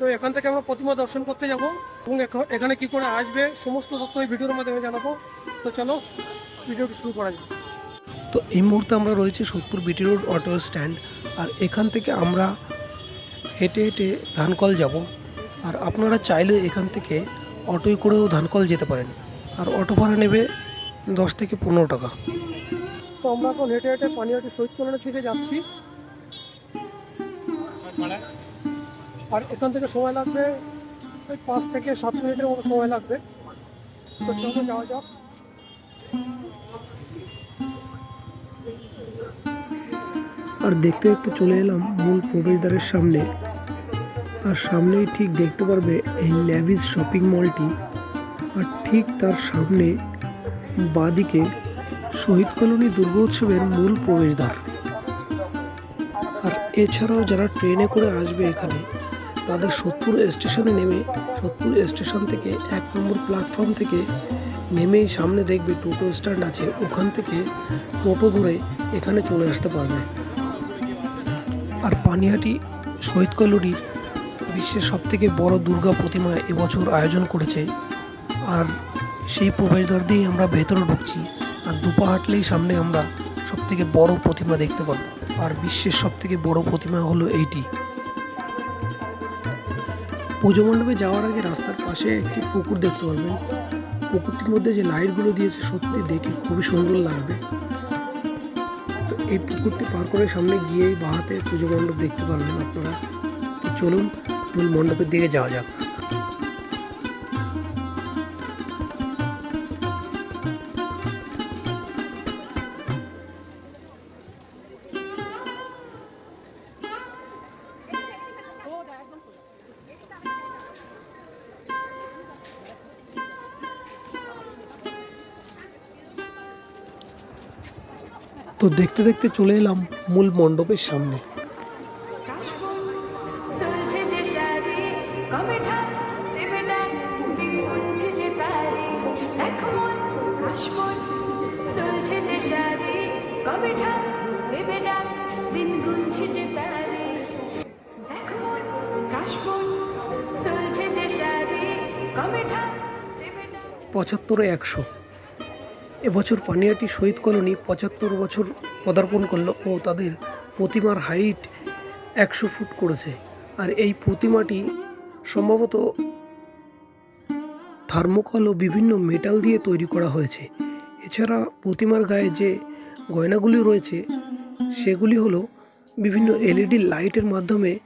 তো এখান থেকে আমরা প্রতিমা দর্শন করতে যাব এবং এখ- এখানে কি করে আসবে সমস্ত তথ্য এই ভিডিওর মাধ্যমে জানাব। তো চলো ভিডিওটি শুরু করা যাক। তো এই মুহূর্তে আমরা রয়েছি Sodepur BT road auto stand আর এখান থেকে আমরা হেঁটে হেঁটে ধানকল যাব। আর আপনারা চাইলে এখান থেকে অটোয় করেও ধানকল যেতে পারেন। আর অটো ভাড়া নেবে দশ থেকে পনেরো টাকা। তো আমরা এখন হেঁটে হেঁটে পানিহাটি শহীদ কলোনির থেকে যাচ্ছি। আর এখান থেকে সময় লাগবে ওই পাঁচ থেকে সাত মিনিটের মতো সময় লাগবে। তো চলো যাওয়া যাক। আর দেখতে দেখতে চলে এলাম মূল প্রবেশদ্বারের সামনে। আর সামনেই ঠিক দেখতে পারবে এই ল্যাভিস শপিং মলটি। আর ঠিক তার সামনে বাদিকে শহীদ কলোনি দুর্গোৎসবের মূল প্রবেশদ্বার। আর এছাড়াও যারা ট্রেনে করে আসবে এখানে তাদের সোদপুর স্টেশনে নেমে সোদপুর স্টেশন থেকে এক নম্বর প্ল্যাটফর্ম থেকে নেমেই সামনে দেখবে টোটো স্ট্যান্ড আছে, ওখান থেকে টোটো ধরে এখানে চলে আসতে পারবে। আর পানিহাটি শহীদ কলোনির বিশ্বের সবথেকে বড় দুর্গা প্রতিমা এবছর আয়োজন করেছে। আর সেই প্রবেশদ্বার দিয়েই আমরা ভেতরে ঢুকছি, আর দুপা হাঁটলেই সামনে আমরা সবথেকে বড় প্রতিমা দেখতে পারব। আর বিশ্বের সবথেকে বড় প্রতিমা হলো এইটি। পুজো মণ্ডপে যাওয়ার আগে রাস্তার পাশে একটি পুকুর দেখতে পারবেন। পুকুরটির মধ্যে যে লাইটগুলো দিয়েছে সত্যি দেখে খুবই সুন্দর লাগবে। তো এই পুকুরটি পার করে সামনে গিয়েই বাহাতে পুজো মণ্ডপ দেখতে পারবেন আপনারা। তো চলুন মূল মণ্ডপের দিকে যাওয়া যাক। তো দেখতে দেখতে চলে এলাম মূল মণ্ডপের সামনে। মন মন পঁচাত্তরে একশো। এবছর পানিয়াটি শহীদ কলোনি পঁচাত্তর বছর পদার্পণ করল ও তাদের প্রতিমার হাইট একশো ফুট করেছে। আর এই প্রতিমাটি সম্ভবত থার্মোকল ও বিভিন্ন মেটাল দিয়ে তৈরি করা হয়েছে। এছাড়া প্রতিমার গায়ে যে গয়নাগুলি রয়েছে, সেগুলি হলো বিভিন্ন এলইডি লাইটের মাধ্যমে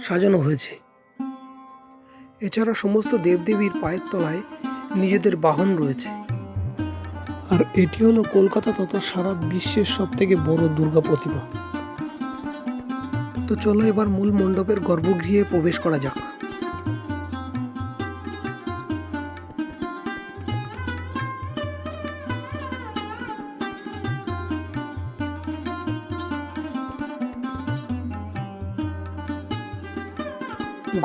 সাজানো হয়েছে। এছাড়া সমস্ত দেবদেবীর পায়ের তলায় নিজেদের বাহন রয়েছে। আর এটি হলো কলকাতা তথা সারা বিশ্বের সব থেকে বড় দুর্গা প্রতিমা। তো চলো এবার মূল মণ্ডপের গর্ভগৃহে প্রবেশ করা যাক।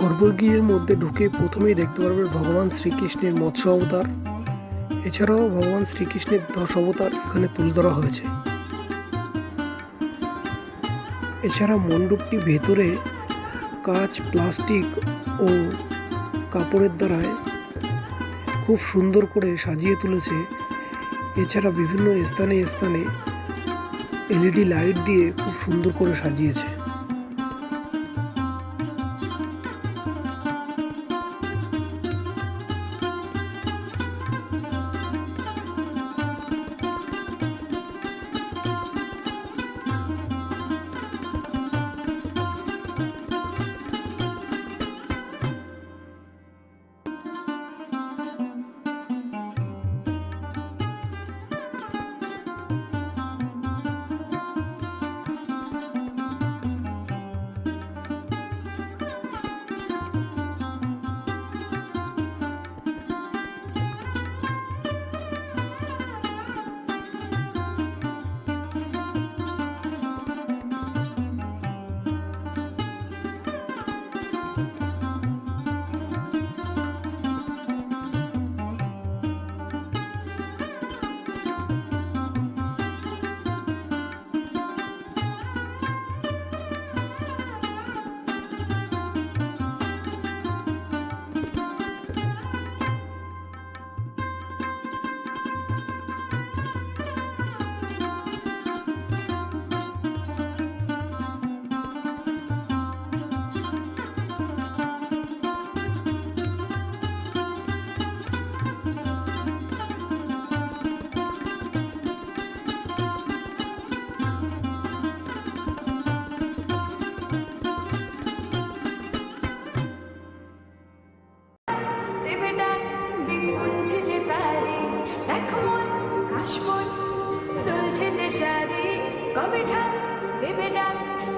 গর্ভগৃহের মধ্যে ঢুকে প্রথমেই দেখতে পারবে ভগবান শ্রীকৃষ্ণের মৎস্য অবতার। এছাড়াও ভগবান শ্রীকৃষ্ণের দশ অবতার এখানে তুলে ধরা হয়েছে। এছাড়া মণ্ডপটি ভেতরে কাঁচ, প্লাস্টিক ও কাপড়ের দ্বারায় খুব সুন্দর করে সাজিয়ে তুলেছে। এছাড়া বিভিন্ন স্থানে স্থানে এলইডি লাইট দিয়ে খুব সুন্দর করে সাজিয়েছে।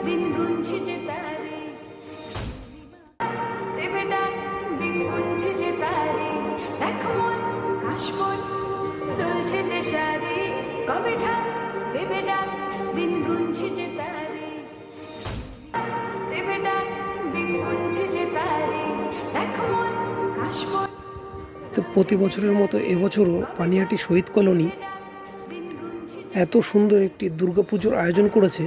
দিন গুনছে যে তারি। দেবে ডাক দিন গুনছে যে তারি। দেখো মন হাসমন দুলছে যে শাড়ি কবে ঠাক দেবে ডাক দিন গুনছে যে তারি। দেবে ডাক দিন গুনছে যে তারি। দেখো মন হাসমন তো প্রতি বছরের মতো এবছরও পানিহাটি শহীদ কলোনি এত সুন্দর একটি দুর্গাপুজোর আয়োজন করেছে।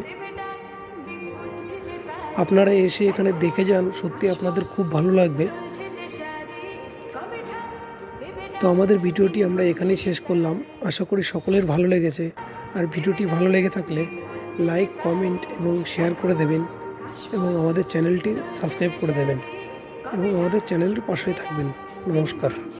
আপনারা এসে এখানে দেখে যান, সত্যি আপনাদের খুব ভালো লাগবে। তো আমাদের ভিডিওটি আমরা এখানেই শেষ করলাম। আশা করি সকলের ভালো লেগেছে। আর ভিডিওটি ভালো লেগে থাকলে লাইক, কমেন্ট এবং শেয়ার করে দেবেন এবং আমাদের চ্যানেলটি সাবস্ক্রাইব করে দেবেন এবং আমাদের চ্যানেলের পাশেই থাকবেন। নমস্কার।